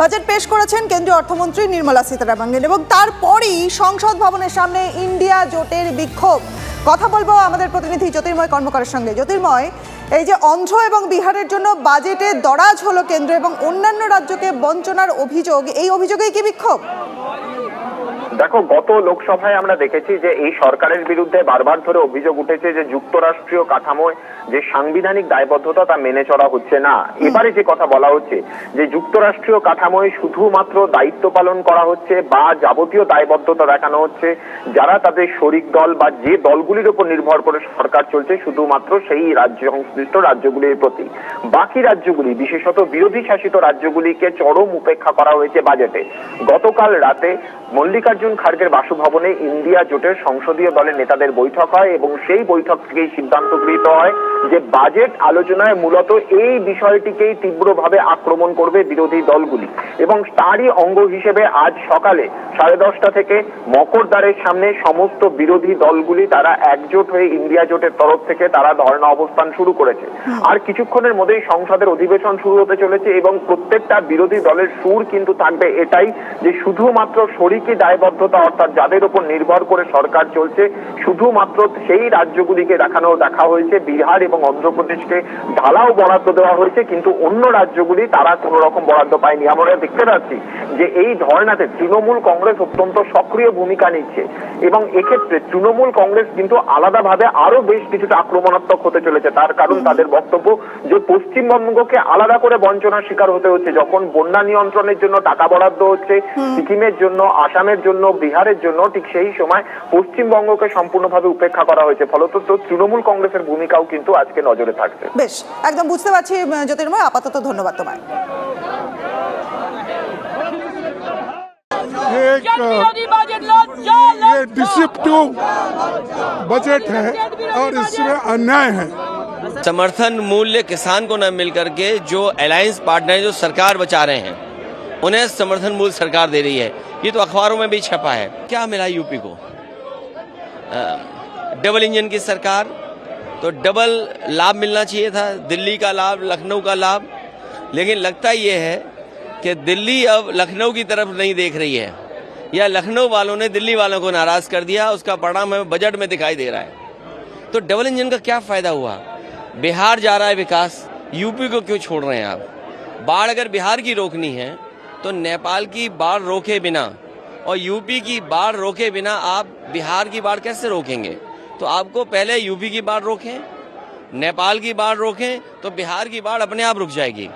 Budget পেশ করেছেন কেন্দ্রীয় অর্থমন্ত্রী নির্মলা সীতারামন এবং তারপরই সংসদ ভবনের সামনে ইন্ডিয়া জোটের বিক্ষোভ। কথা বলব আমাদের প্রতিনিধি জ্যোতির্ময় কর্মকারের সঙ্গে। জ্যোতির্ময়, এই যে অন্ধ্র এবং বিহারের জন্য বাজেটে দরাজ হলো কেন্দ্র এবং অন্যান্য রাজ্যকে বঞ্চনার অভিযোগ, এই অভিযোগেই কি বিক্ষোভ? দেখো, গত লোকসভায় আমরা দেখেছি যে এই সরকারের বিরুদ্ধে বারবার ধরে অভিযোগ উঠেছে যে যুক্তরাষ্ট্রীয় কাঠামোয় যে সাংবিধানিক দায়বদ্ধতা তা মেনে চলা হচ্ছে না। এবারে যে কথা বলা হচ্ছে যে যুক্তরাষ্ট্রীয় কাঠামোয় শুধুমাত্র দায়িত্ব পালন করা হচ্ছে বা যাবতীয় দায়বদ্ধতা দেখানো হচ্ছে যারা তাদের শরিক দল বা যে দলগুলির উপর নির্ভর করে সরকার চলছে শুধুমাত্র সেই রাজ্য সংশ্লিষ্ট রাজ্যগুলির প্রতি। বাকি রাজ্যগুলি বিশেষত বিরোধী শাসিত রাজ্যগুলিকে চরম উপেক্ষা করা হয়েছে বাজেটে। গতকাল রাতে মল্লিকার্জুন খার্গের বাসভবনে ইন্ডিয়া জোটের সংসদীয় দলের নেতাদের বৈঠক হয় এবং সেই বৈঠক থেকেই সিদ্ধান্ত গৃহীত হয় যে বাজেট আলোচনায় মূলত এই বিষয়টিকেই তীব্রভাবে আক্রমণ করবে বিরোধী দলগুলি এবং তারই অঙ্গ হিসেবে আজ সকালে সাড়ে দশটা থেকে মকরদ্বারের সামনে সমস্ত বিরোধী দলগুলি তারা একজোট হয়ে ইন্ডিয়া জোটের তরফ থেকে তারা ধর্ণা অবস্থান শুরু করেছে। আর কিছুক্ষণের মধ্যেই সংসদের অধিবেশন শুরু হতে চলেছে এবং প্রত্যেকটা বিরোধী দলের সুর কিন্তু থাকবে এটাই যে শুধুমাত্র শরিকি দায়বদ্ধতা অর্থাৎ যাদের উপর নির্ভর করে সরকার চলছে শুধুমাত্র সেই রাজ্যগুলিকে দেখানো দেখা হয়েছে বিহার এবং অন্ধ্রপ্রদেশকে ঢালাও বরাদ্দ দেওয়া হয়েছে কিন্তু অন্য রাজ্যগুলি তারা কোনো রকম বরাদ্দ পায়নি। আমরা দেখতে পাচ্ছি যে এই ধর্নাতে তৃণমূল কংগ্রেস অত্যন্ত সক্রিয় ভূমিকা নিচ্ছে। এবং এক্ষেত্রে তৃণমূল কংগ্রেস কিন্তু আলাদাভাবে আরও বেশ কিছুটা আক্রমণাত্মক হতে চলেছে। তার কারণ তাদের বক্তব্য যে পশ্চিমবঙ্গকে আলাদা করে বঞ্চনার শিকার হতে হচ্ছে। যখন বন্যা নিয়ন্ত্রণের জন্য টাকা বরাদ্দ হচ্ছে সিকিমের জন্য আসামের জন্য বিহারের জন্য ঠিক সেই সময় পশ্চিমবঙ্গকে সম্পূর্ণভাবে উপেক্ষা করা হয়েছে। ফলত তৃণমূল কংগ্রেসের ভূমিকাও কিন্তু আজকে নজরে থাকছে বেশ একদম বুঝতে পারছি উম, জ্যোতির্ময় আপাতত ধন্যবাদ তোমায় एक विरोधी बजट लो जो ये डिसिप्टिव बजट है और इसमें अन्याय है समर्थन मूल्य किसान को न मिलकर के जो अलायंस पार्टनर है जो सरकार बचा रहे हैं उन्हें समर्थन मूल्य सरकार दे रही है ये तो अखबारों में भी छपा है क्या मिला यूपी को अ, डबल इंजन की सरकार तो डबल लाभ मिलना चाहिए था, दिल्ली का लाभ, लखनऊ का लाभ। लेकिन लगता ये है कि दिल्ली अब लखनऊ की तरफ़ नहीं देख रही है। या लखनऊ वालों ने दिल्ली वालों को नाराज़ कर दिया, उसका परिणाम हमें बजट में दिखाई दे रहा है। तो डबल इंजन का क्या फ़ायदा हुआ? बिहार जा रहा है विकास, यूपी को क्यों छोड़ रहे हैं आप? बाढ़ अगर बिहार की रोकनी है तो नेपाल की बाढ़ रोके बिना और यूपी की बाढ़ रोके बिना आप बिहार की बाढ़ कैसे रोकेंगे? तो आपको पहले यूपी की बाढ़ रोकें, नेपाल की बाढ़ रोकें तो बिहार की बाढ़ अपने आप रुक जाएगी।